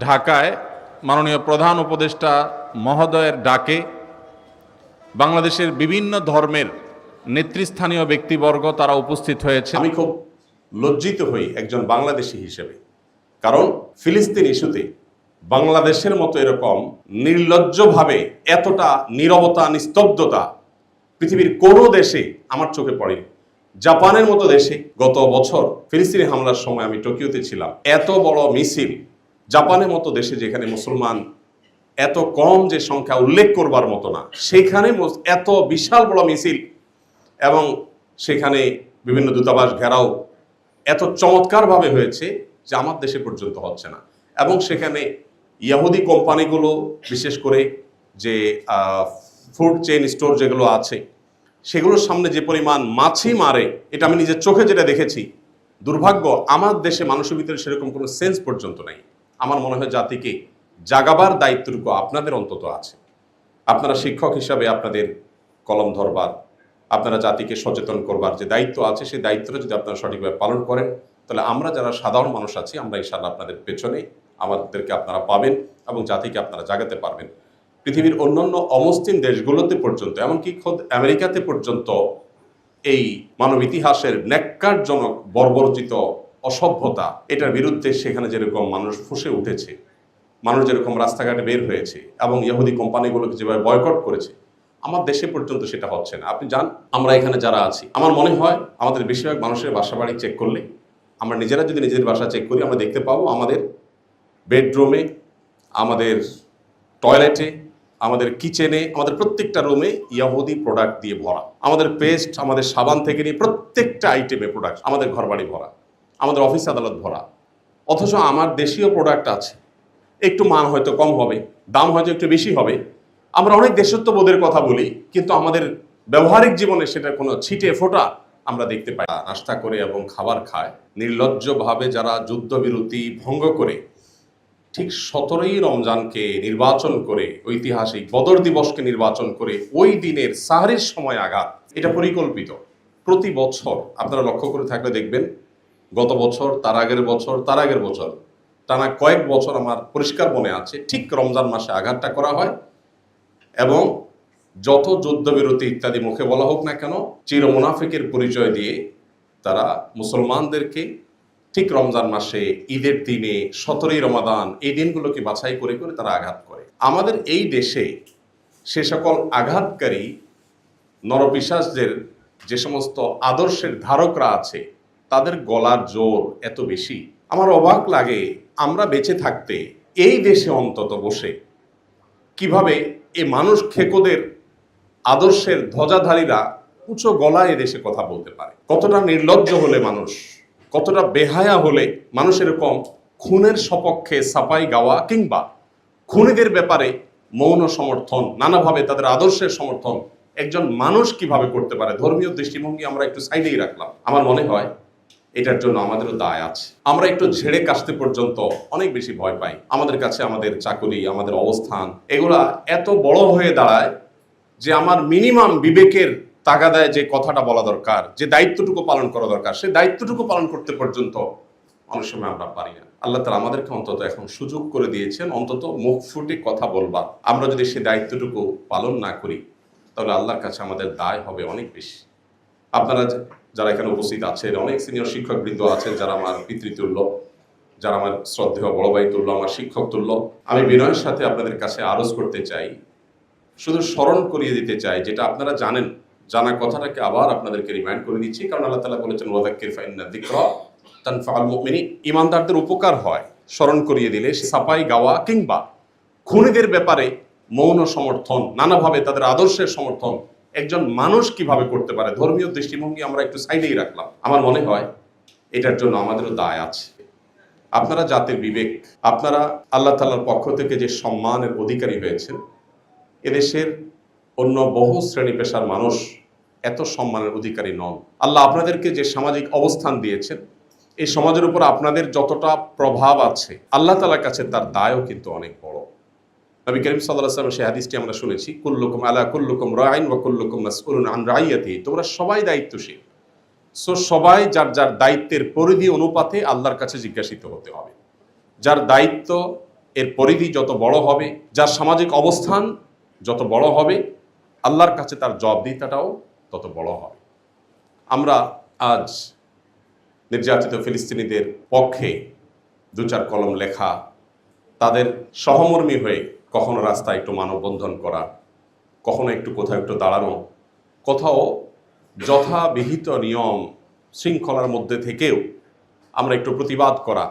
ঢাকায় মাননীয় প্রধান উপদেষ্টা মহোদয়ের ডাকে বাংলাদেশের বিভিন্ন ধর্মের নেতৃস্থানীয় ব্যক্তিবর্গ তারা উপস্থিত হয়েছে। আমি খুব লজ্জিত হই একজন বাংলাদেশি হিসেবে। কারণ ফিলিস্তিন ইস্যুতে বাংলাদেশের মতো এরকম নির্লজ্জভাবে এতটা নিরবতা, নিস্তব্ধতা পৃথিবীর কোনো দেশে আমার চোখে পড়েনি। জাপানের মতো দেশে গত বছর ফিলিস্তিনি হামলার সময় আমি টোকিওতে ছিলাম। এত বড় মিছিল জাপানের মতো দেশে যেখানে মুসলমান এত কম যে সংখ্যা উল্লেখ করবার মতো না, সেখানে এত বিশাল বড় মিছিল এবং সেখানে বিভিন্ন দূতাবাস ঘেরাও এত চমৎকারভাবে হয়েছে যে আমার দেশে পর্যন্ত হচ্ছে না। এবং সেখানে ইয়াহুদি কোম্পানিগুলো, বিশেষ করে যে ফুড চেইন স্টোর যেগুলো আছে, সেগুলোর সামনে যে পরিমাণ মাছি মারে, এটা আমি নিজের চোখে যেটা দেখেছি, দুর্ভাগ্য, আমার দেশে মানুষের ভিতরে সেরকম কোনো সেন্স পর্যন্ত নেই। আমার মনে হয় জাতিকে জাগাবার দায়িত্বটুকু আপনাদের অন্তত আছে। আপনারা শিক্ষক হিসাবে আপনাদের কলম ধরবার, আপনারা জাতিকে সচেতন করবার যে দায়িত্ব আছে, সেই দায়িত্বটা যদি আপনারা সঠিকভাবে পালন করেন, তাহলে আমরা যারা সাধারণ মানুষ আছি, আমরা ইনশাল্লাহ আপনাদের পেছনে আমাদেরকে আপনারা পাবেন এবং জাতিকে আপনারা জাগাতে পারবেন। পৃথিবীর অন্যান্য অমুসলিম দেশগুলোতে পর্যন্ত, এমনকি খোদ আমেরিকাতে পর্যন্ত এই মানব ইতিহাসের ন্যাক্কারজনক বর্বরচিত অসভ্যতা, এটার বিরুদ্ধে সেখানে যেরকম মানুষ ফুসে উঠেছে, মানুষ যেরকম রাস্তাঘাটে বের হয়েছে এবং ইহুদি কোম্পানিগুলোকে যেভাবে বয়কট করেছে, আমার দেশে পর্যন্ত সেটা হচ্ছে না। আপনি যান, আমরা এখানে যারা আছি, আমার মনে হয় আমাদের বেশিরভাগ মানুষের বাসা বাড়ি চেক করলে, আমরা নিজেরা যদি নিজের বাসা চেক করি, আমরা দেখতে পাবো আমাদের বেডরুমে আমাদের টয়লেটে আমাদের কিচেনে আমাদের প্রত্যেকটা রুমে ইয়াহুদি প্রোডাক্ট দিয়ে ভরা। আমাদের পেস্ট আমাদের সাবান থেকে নিয়ে প্রত্যেকটা আইটেমে প্রোডাক্ট আমাদের ঘরবাড়ি ভরা। আমাদের অফিস আদালত ভরা। অথচ আমার দেশীয় প্রোডাক্ট আছে। একটু মান হয়তো কম হবে, দাম হয়তো একটু বেশি হবে। আমরা অনেক দেশত্ববোধের কথা বলি, কিন্তু আমাদের ব্যবহারিক জীবনে সেটা কোনো ছিটে ফোটা আমরা দেখতে পাই নাস্তা করে এবং খাবার খায়। নির্লজ্জভাবে যারা যুদ্ধবিরতি ভঙ্গ করে, ঠিক সতেরোই রমজানকে নির্বাচন করে, ঐতিহাসিক বদর দিবসকে নির্বাচন করে, ওই দিনের সাহারির সময় আঘাত, এটা পরিকল্পিত। প্রতি বছর আপনারা লক্ষ্য করে থাকলে দেখবেন গত বছর, তার আগের বছর, তার আগের বছর। টানা কয়েক বছর আমার পরিষ্কার মনে আছে, ঠিক রমজান মাসে আঘাতটা করা হয় এবং যত যুদ্ধবিরতি ইত্যাদি মুখে বলা হোক না কেন, চির মুনাফিকের পরিচয় দিয়ে তারা মুসলমানদেরকে ঠিক রমজান মাসে, ঈদের দিনে, সতেরোই রমাদান, এই দিনগুলোকে বাছাই করে করে তারা আঘাত করে। আমাদের এই দেশে সে সকল আঘাতকারী নরপিশাসদের যে সমস্ত আদর্শের ধারকরা আছে তাদের গলার জোর এত বেশি। আমার অবাক লাগে আমরা বেঁচে থাকতে এই দেশে অন্তত বসে। কীভাবে এ মানুষ খেকোদের আদর্শের ধ্বজাধারীরা উঁচু গলায় দেশে কথা বলতে পারে? কতটা নির্লজ্জ হলে মানুষ, কতটা বেহায়া হলে মানুষ এরকম খুনের সপক্ষে সাপাই গাওয়া কিংবা খুনিদের ব্যাপারে মৌন সমর্থন, নানাভাবে তাদের আদর্শের সমর্থন একজন মানুষ কীভাবে করতে পারে? ধর্মীয় দৃষ্টিভঙ্গি আমরা একটু সাইডেই রাখলাম। আমার মনে হয় এটার জন্য আমাদেরও দায় আছে। আমরা একটু ঝেড়ে কাশতে পর্যন্ত অনেক বেশি ভয় পাই। আমাদের কাছে আমাদের চাকরি আমাদের অবস্থান, এগুলা এত বড় হয়ে দাঁড়ায় যে আমার মিনিমাম বিবেকের তাগাদায় যে কথাটা বলা দরকার, যে দায়িত্বটুকু পালন করা দরকার সেই দায়িত্বটুকু পালন করতে পর্যন্ত অনেক সময় আমরা পারি না। আল্লাহ তালা আমাদেরকে অন্তত এখন সুযোগ করে দিয়েছেন অন্তত মুখ ফুটে কথা বলবার। আমরা যদি সেই দায়িত্বটুকু পালন না করি, তাহলে আল্লাহর কাছে আমাদের দায় হবে অনেক বেশি। আপনারা যারা এখানে উপস্থিত আছেন, অনেক সিনিয়র শিক্ষক বৃন্দ আছেন যারা আমার পিতৃতুল্য, যারা আমার শ্রদ্ধেয় বড় ভাই তুল্য, আমার শিক্ষক তুল্য। আমি বিনয়ের সাথে আপনাদের কাছে আরজ করতে চাই, শুধু স্মরণ করিয়ে দিতে চাই, যেটা আপনারা জানেন। জানা কথাটাকে আবার আপনাদেরকে রিমাইন্ড করে দিচ্ছি, কারণ আল্লাহ তালা বলেছেন ওয়াদাক্কির ফাইন্না তানফাআল মুমিনিন। ইমানদারদের উপকার হয় স্মরণ করিয়ে দিলে সাপাই গাওয়া কিংবা খুনিদের ব্যাপারে মৌন সমর্থন, নানাভাবে তাদের আদর্শের সমর্থন একজন মানুষ কীভাবে করতে পারে? ধর্মীয় দৃষ্টিভঙ্গি আমরা একটু সাইডেই রাখলাম। আমার মনে হয় এটার জন্য আমাদেরও দায় আছে। আপনারা জাতির বিবেক, আপনারা আল্লাহ তাল্লার পক্ষ থেকে যে সম্মানের অধিকারী হয়েছেন, এদেশের অন্য বহু শ্রেণি পেশার মানুষ এত সম্মানের অধিকারী নন। আল্লাহ আপনাদেরকে যে সামাজিক অবস্থান দিয়েছেন, এই সমাজের উপর আপনাদের যতটা প্রভাব আছে, আল্লাহ তালার কাছে তার দায়ও কিন্তু অনেক বড়। নবী করিম সাল্লাহ সাল্লাম সেই হাদিসটি আমরা শুনেছি, কুল্লুকুম আলা কুল্লুকুম রাইন ওয়া কুল্লুকুম আন রাইয়াতি তোমরা সবাই দায়িত্বশীল। সো সবাই যার যার দায়িত্বের পরিধি অনুপাতে আল্লাহর কাছে জিজ্ঞাসিত হতে হবে। যার দায়িত্ব এর পরিধি যত বড় হবে, যার সামাজিক অবস্থান যত বড় হবে, আল্লাহর কাছে তার জবাবদিহিতাটাও তত বড় হবে। আমরা আজ নির্যাতিত ফিলিস্তিনিদের পক্ষে দু চার কলম লেখা তাদের সহমর্মী হয়ে কখনো রাস্তায় একটু মানববন্ধন করা, কখনো একটু কোথাও একটু দাঁড়ানো, কোথাও যথাবিহিত নিয়ম শৃঙ্খলার মধ্যে থেকেও আমরা একটু প্রতিবাদ করা